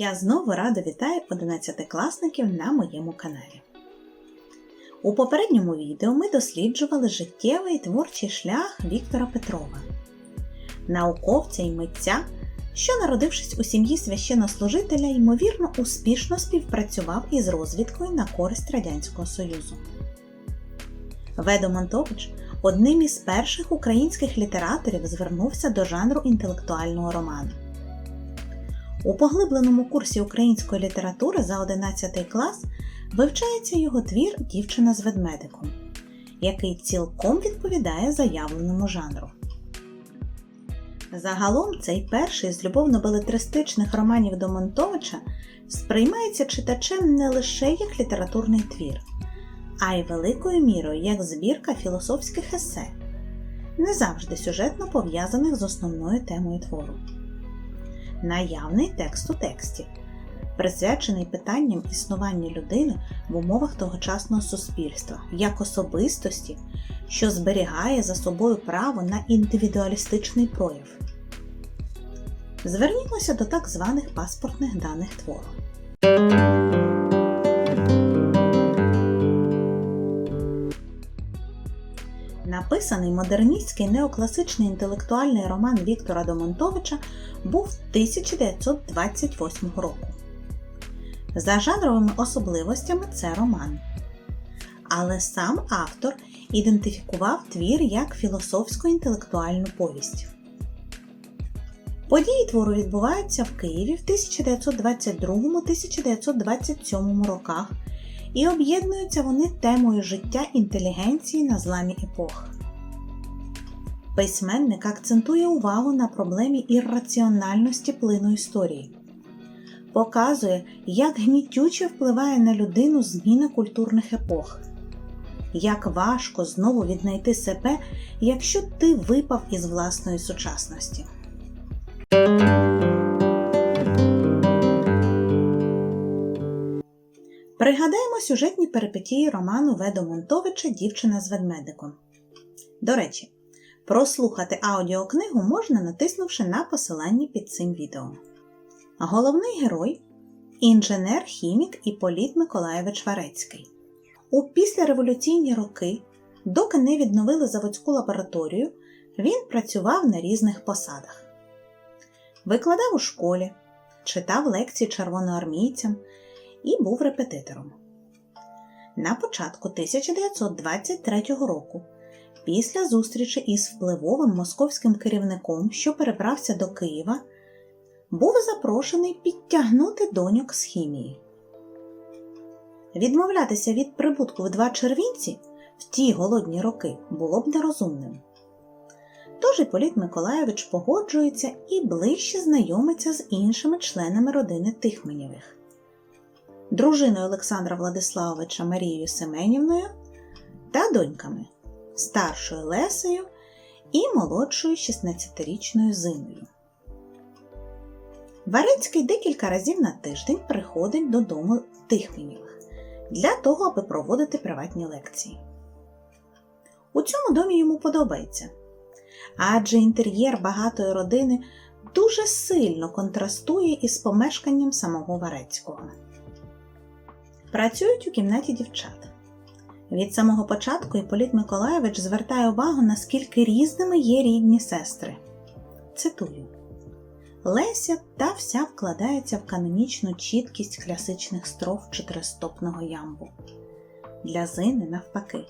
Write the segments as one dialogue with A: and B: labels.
A: Я знову радо вітаю 11-класників на моєму каналі. У попередньому відео ми досліджували життєвий і творчий шлях Віктора Петрова, науковця і митця, що, народившись у сім'ї священнослужителя, ймовірно, успішно співпрацював із розвідкою на користь Радянського Союзу. Ведо Монтович одним із перших українських літераторів звернувся до жанру інтелектуального роману. У поглибленому курсі української літератури за 11 клас вивчається його твір Дівчина з ведмедиком, який цілком відповідає заявленому жанру. Загалом цей перший з любовно-белетристичних романів Домонтовича сприймається читачем не лише як літературний твір, а й великою мірою як збірка філософських есе, не завжди сюжетно пов'язаних з основною темою твору наявний текст у тексті, присвячений питанням існування людини в умовах тогочасного суспільства як особистості, що зберігає за собою право на індивідуалістичний прояв. Звернімося до так званих паспортних даних твору. Написаний модерністський неокласичний інтелектуальний роман Віктора Домонтовича був 1928 року. За жанровими особливостями це роман. Але сам автор ідентифікував твір як філософсько інтелектуальну повість. Події твору відбуваються в Києві в 1922-1927 роках і об'єднуються вони темою життя інтелігенції на зламі епох. Письменник акцентує увагу на проблемі ірраціональності плину історії, показує, як гнітюче впливає на людину зміна культурних епох, як важко знову віднайти себе, якщо ти випав із власної сучасності. Пригадаємо сюжетні перипетії роману Ведо Монтовича Дівчина з ведмедиком. До речі, прослухати аудіокнигу можна натиснувши на посилання під цим відео. Головний герой інженер, хімік Іполіт Миколаєвич Варецький. У післяреволюційні роки, доки не відновили заводську лабораторію, він працював на різних посадах. Викладав у школі, читав лекції червоноармійцям і був репетитором. На початку 1923 року, після зустрічі із впливовим московським керівником, що перебрався до Києва, був запрошений підтягнути доньок з хімії. Відмовлятися від прибутку в два червінці в ті голодні роки було б нерозумним. Тож Іполіт Миколайович погоджується і ближче знайомиться з іншими членами родини Тихменєвих дружиною Олександра Владиславовича Марією Семенівною та доньками старшою Лесею і молодшою 16-річною Зиною. Варецький декілька разів на тиждень приходить додому Тихменєвих для того, аби проводити приватні лекції. У цьому домі йому подобається, адже інтер'єр багатої родини дуже сильно контрастує із помешканням самого Варецького. Працюють у кімнаті дівчат. Від самого початку Іполіт Миколаєвич звертає увагу, наскільки різними є рідні сестри. Цитую: Леся та вся вкладається в канонічну чіткість класичних строф чотиристопного ямбу. Для Зини, навпаки,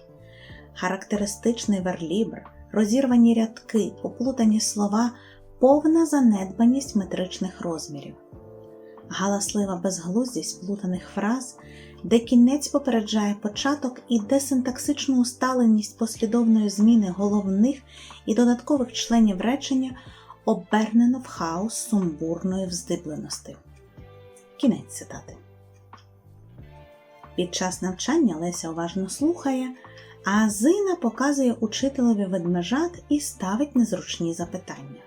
A: характеристичний верлібр, розірвані рядки, поплутані слова, повна занедбаність метричних розмірів галаслива безглуздість плутаних фраз, де кінець попереджає початок і десинтаксичну усталеність послідовної зміни головних і додаткових членів речення обернено в хаос сумбурної вздибленості. Кінець цитати. Під час навчання Леся уважно слухає, а Зина показує учителеві ведмежат і ставить незручні запитання.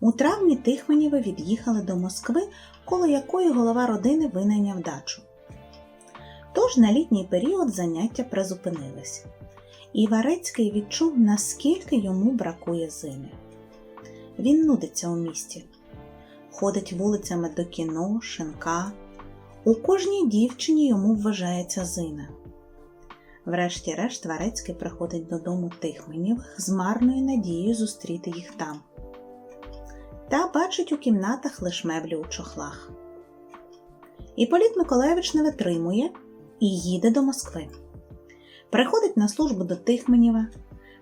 A: У травні Тихменєви від'їхали до Москви, коло якої голова родини винайняв дачу. Тож на літній період заняття призупинились, і Варецький відчув, наскільки йому бракує зими. Він нудиться у місті, ходить вулицями до кіно, шинка. У кожній дівчині йому вважається зина. Врешті-решт Варецький приходить додому Тихменєвих з марною надією зустріти їх там. Та бачить у кімнатах лиш меблі у чохлах. Іполіт Миколаєвич не витримує і їде до Москви. Приходить на службу до Тихменєва,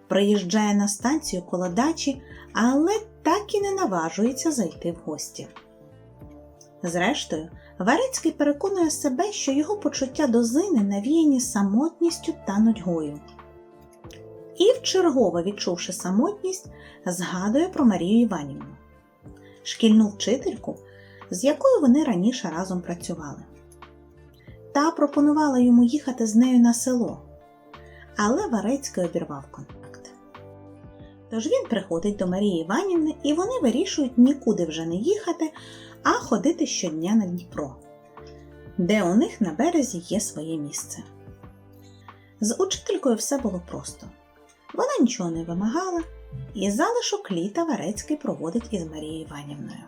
A: приїжджає на станцію коло дачі, але так і не наважується зайти в гості. Зрештою, Варецький переконує себе, що його почуття до зини навіяні самотністю та нудьгою. І, вчергово відчувши самотність, згадує про Марію Іванівну, шкільну вчительку, з якою вони раніше разом працювали. Та пропонувала йому їхати з нею на село, але Варецький обірвав контакт. Тож він приходить до Марії Іванівни, і вони вирішують нікуди вже не їхати, а ходити щодня на Дніпро, де у них на березі є своє місце. З учителькою все було просто. Вона нічого не вимагала, і залишок літа Варецький проводить із Марією Іванівною.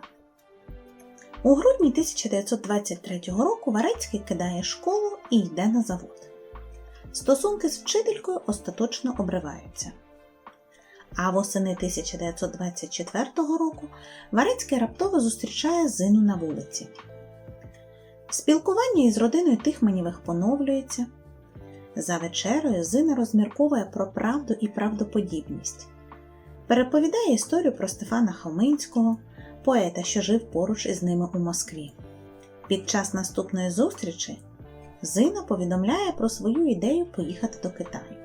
A: У грудні 1923 року Варецький кидає школу і йде на завод. Стосунки з вчителькою остаточно обриваються. А восени 1924 року Варецький раптово зустрічає Зину на вулиці. Спілкування із родиною Тихменєвих поновлюється. За вечерою Зина розмірковує про правду і правдоподібність, переповідає історію про Стефана Хоминського, поета, що жив поруч із ними у Москві. Під час наступної зустрічі Зина повідомляє про свою ідею поїхати до Китаю.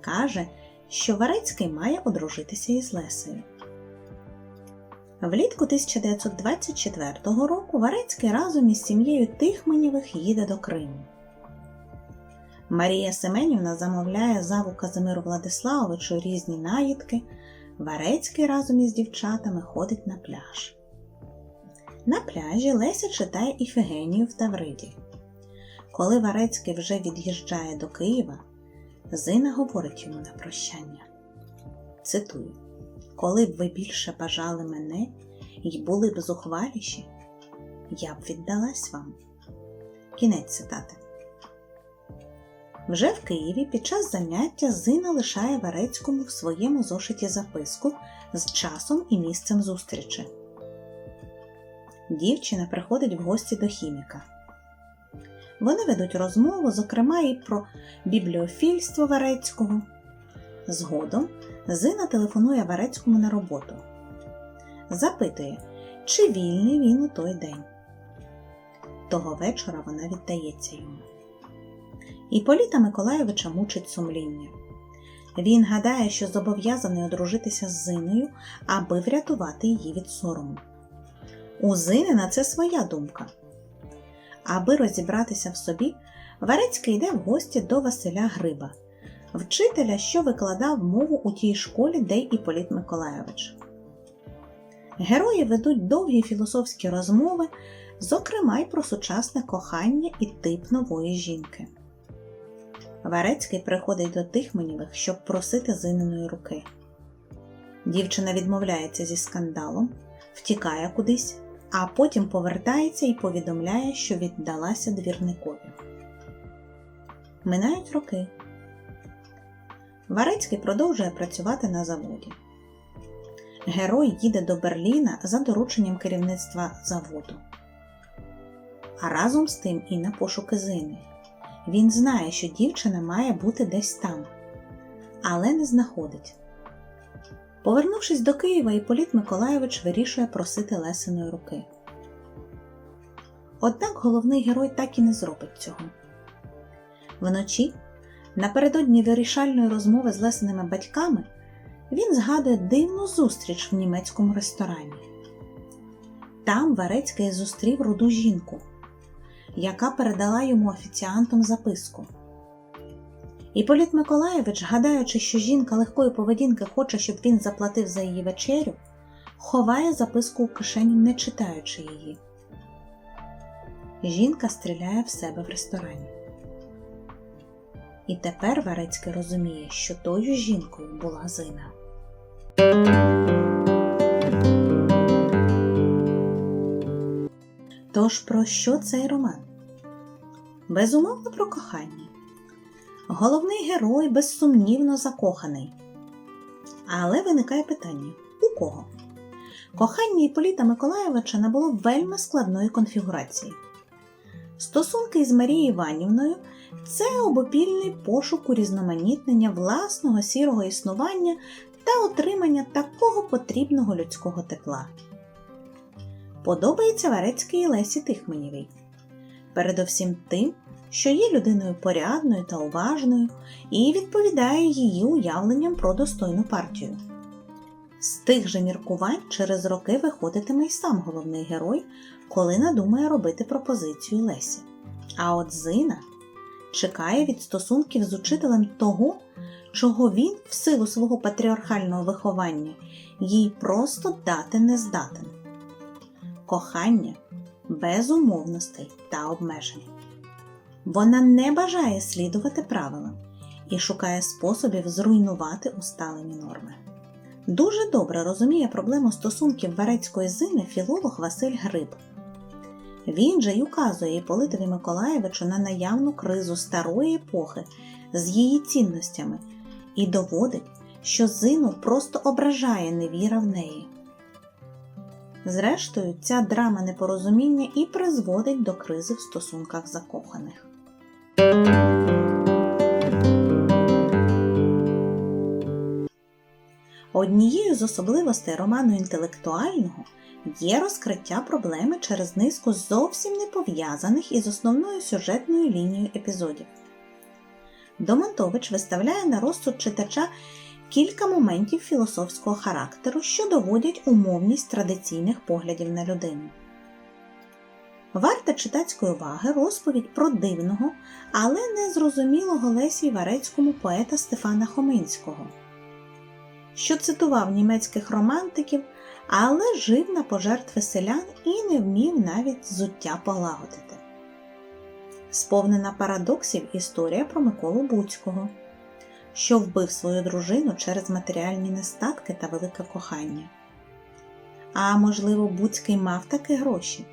A: Каже, що Варецький має одружитися із Лесею. Влітку 1924 року Варецький разом із сім'єю Тихменєвих їде до Криму. Марія Семенівна замовляє заву Казимиру Владиславовичу різні наїдки. Варецький разом із дівчатами ходить на пляж. На пляжі Леся читає Іфігенію в Тавриді. Коли Варецький вже від'їжджає до Києва, Зина говорить йому на прощання. Цитую: Коли б ви більше бажали мене і були б зухваліші, я б віддалась вам. Кінець цитати. Вже в Києві під час заняття Зина лишає Варецькому в своєму зошиті записку з часом і місцем зустрічі. Дівчина приходить в гості до хіміка. Вони ведуть розмову, зокрема, і про бібліофільство Варецького. Згодом Зина телефонує Варецькому на роботу. Запитує, чи вільний він у той день. Того вечора вона віддається йому. Іполіта Миколаєвича мучить сумління. Він гадає, що зобов'язаний одружитися з Зиною, аби врятувати її від сорому. У Зини на це своя думка. Аби розібратися в собі, Варецький йде в гості до Василя Гриба, вчителя, що викладав мову у тій школі, де й Іполіт Миколайович. Герої ведуть довгі філософські розмови, зокрема й про сучасне кохання і тип нової жінки. Варецький приходить до Тихменєвих, щоб просити Зининої руки. Дівчина відмовляється зі скандалом, втікає кудись, а потім повертається і повідомляє, що віддалася двірникові. Минають роки. Варецький продовжує працювати на заводі. Герой їде до Берліна за дорученням керівництва заводу. А разом з тим і на пошуки Зини. Він знає, що дівчина має бути десь там, але не знаходить. Повернувшись до Києва, Іполіт Миколайович вирішує просити Лесиної руки. Однак головний герой так і не зробить цього. Вночі, напередодні вирішальної розмови з Лесиними батьками, він згадує дивну зустріч в німецькому ресторані. Там Варецький зустрів руду жінку, яка передала йому офіціантом записку. Іполіт Миколаєвич, гадаючи, що жінка легкої поведінки хоче, щоб він заплатив за її вечерю, ховає записку у кишені, не читаючи її. Жінка стріляє в себе в ресторані. І тепер Варецький розуміє, що тою жінкою була Зина. Тож про що цей роман? Безумовно про кохання. Головний герой безсумнівно закоханий. Але виникає питання: у кого? Кохання Іполіта Миколаєвича набуло вельми складної конфігурації. Стосунки із Марією Іванівною це обопільний пошук урізноманітнення власного сірого існування та отримання такого потрібного людського тепла. Подобається Варецький Лесі Тихменєвій. Передовсім тим, що є людиною порядною та уважною і відповідає її уявленням про достойну партію. З тих же міркувань через роки виходитиме й сам головний герой, коли надумає робити пропозицію Лесі. А от Зина чекає від стосунків з учителем того, чого він, в силу свого патріархального виховання, їй просто дати не здатен кохання без умовностей та обмежень. Вона не бажає слідувати правилам і шукає способів зруйнувати усталені норми. Дуже добре розуміє проблему стосунків Варецької зини філолог Василь Гриб. Він же й указує Іполитові Миколаєвичу на наявну кризу старої епохи з її цінностями і доводить, що зину просто ображає невіра в неї. Зрештою, ця драма непорозуміння і призводить до кризи в стосунках закоханих. Однією з особливостей роману інтелектуального є розкриття проблеми через низку зовсім не пов'язаних із основною сюжетною лінією епізодів. Домонтович виставляє на розсуд читача кілька моментів філософського характеру, що доводять умовність традиційних поглядів на людину. Варта читацької уваги розповідь про дивного, але незрозумілого Лесі Варецькому поета Стефана Хоминського, що цитував німецьких романтиків, але жив на пожертви селян і не вмів навіть зуття полагодити. Сповнена парадоксів історія про Миколу Буцького що вбив свою дружину через матеріальні нестатки та велике кохання. А можливо, Буцький мав таки гроші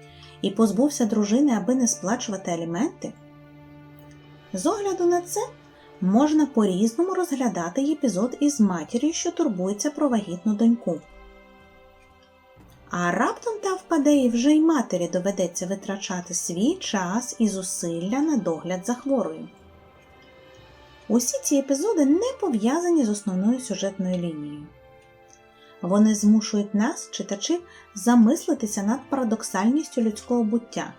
A: і позбувся дружини, аби не сплачувати аліменти? З огляду на це можна по-різному розглядати епізод із матір'ю, що турбується про вагітну доньку. А раптом та впаде і вже й матері доведеться витрачати свій час і зусилля на догляд за хворою. Усі ці епізоди не пов'язані з основною сюжетною лінією. Вони змушують нас, читачів, замислитися над парадоксальністю людського буття.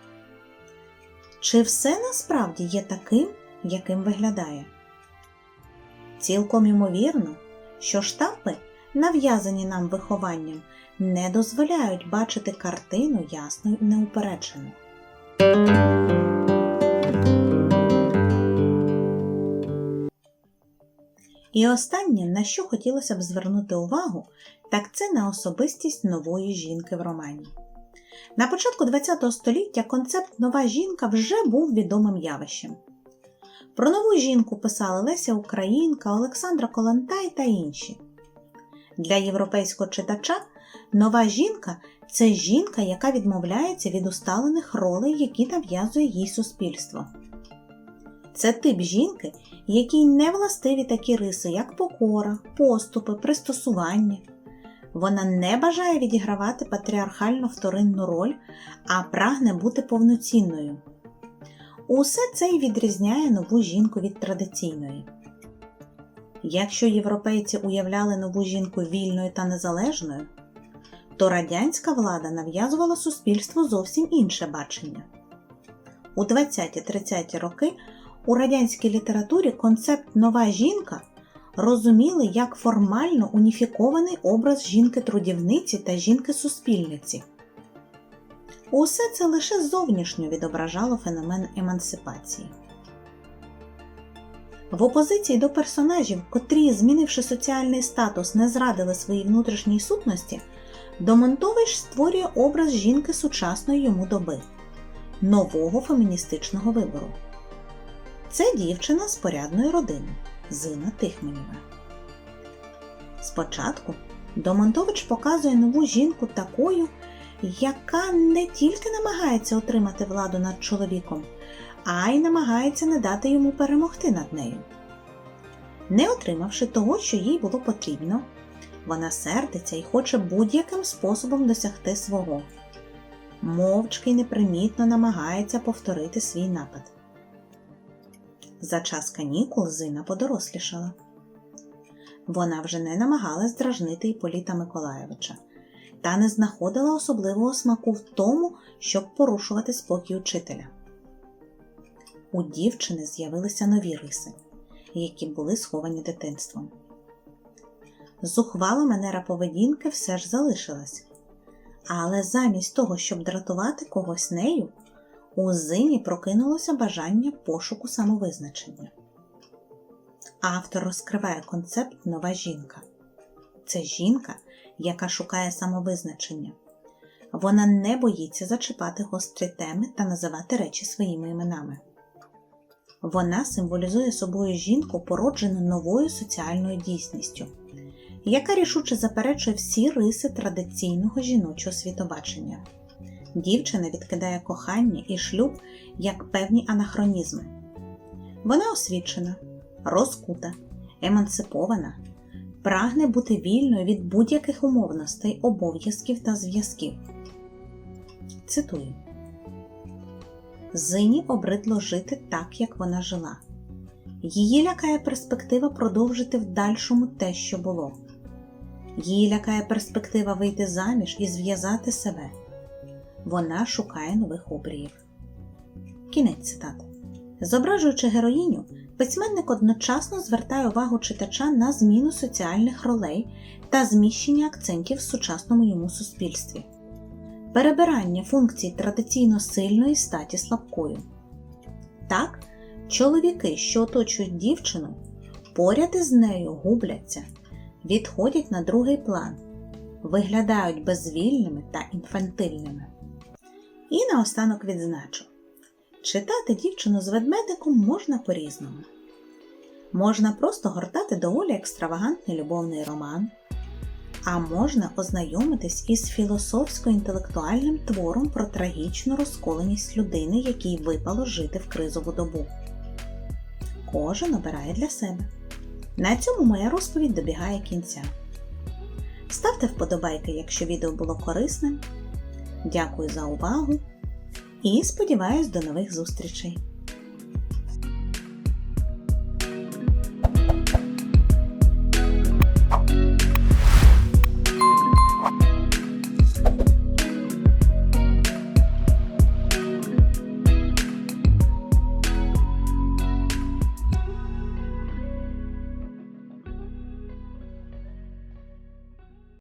A: Чи все насправді є таким, яким виглядає? Цілком ймовірно, що штампи, нав'язані нам вихованням, не дозволяють бачити картину ясно і неупереджено. І останнє, на що хотілося б звернути увагу, так це на особистість нової жінки в романі. На початку ХХ століття концепт нова жінка вже був відомим явищем. Про нову жінку писали Леся Українка, Олександра Колантай та інші. Для європейського читача нова жінка це жінка, яка відмовляється від усталених ролей, які нав'язує їй суспільство. Це тип жінки, якій не властиві такі риси, як покора, поступи, пристосування. Вона не бажає відігравати патріархально вторинну роль, а прагне бути повноцінною. Усе це й відрізняє нову жінку від традиційної. Якщо європейці уявляли нову жінку вільною та незалежною, то радянська влада нав'язувала суспільству зовсім інше бачення. У 20-30 роки у радянській літературі концепт нова жінка розуміли як формально уніфікований образ жінки-трудівниці та жінки-суспільниці. Усе це лише зовнішньо відображало феномен емансипації. В опозиції до персонажів, котрі, змінивши соціальний статус, не зрадили своїй внутрішній сутності, Домонтович створює образ жінки сучасної йому доби, нового феміністичного вибору. Це дівчина з порядної родини Зина Тихменєва. Спочатку Домонтович показує нову жінку такою, яка не тільки намагається отримати владу над чоловіком, а й намагається не дати йому перемогти над нею. Не отримавши того, що їй було потрібно, вона сердиться і хоче будь-яким способом досягти свого. Мовчки й непримітно намагається повторити свій напад. За час канікул Зина подорослішала. Вона вже не намагалась дражнити Іполіта Миколаєвича та не знаходила особливого смаку в тому, щоб порушувати спокій учителя. У дівчини з'явилися нові риси, які були сховані дитинством. Зухвала манера поведінки все ж залишилась, але замість того, щоб дратувати когось нею, у Зині прокинулося бажання пошуку самовизначення. Автор розкриває концепт нова жінка. Це жінка, яка шукає самовизначення. Вона не боїться зачіпати гострі теми та називати речі своїми іменами. Вона символізує собою жінку, породжену новою соціальною дійсністю, яка рішуче заперечує всі риси традиційного жіночого світобачення. Дівчина відкидає кохання і шлюб як певні анахронізми. Вона освічена, розкута, емансипована, прагне бути вільною від будь-яких умовностей, обов'язків та зв'язків. Цитую. Зині обридло жити так, як вона жила. Її лякає перспектива продовжити в дальшому те, що було. Її лякає перспектива вийти заміж і зв'язати себе. Вона шукає нових обріїв. Кінець цитати. Зображуючи героїню, письменник одночасно звертає увагу читача на зміну соціальних ролей та зміщення акцентів в сучасному йому суспільстві, перебирання функцій традиційно сильної статі слабкою. Так, чоловіки, що оточують дівчину, поряд із нею губляться, відходять на другий план, виглядають безвільними та інфантильними. І наостанок відзначу. Читати дівчину з ведмедиком можна по-різному. Можна просто гортати доволі екстравагантний любовний роман, а можна ознайомитись із філософсько-інтелектуальним твором про трагічну розколеність людини, якій випало жити в кризову добу. Кожен обирає для себе. На цьому моя розповідь добігає кінця. Ставте вподобайки, якщо відео було корисним. Дякую за увагу і сподіваюсь до нових зустрічей!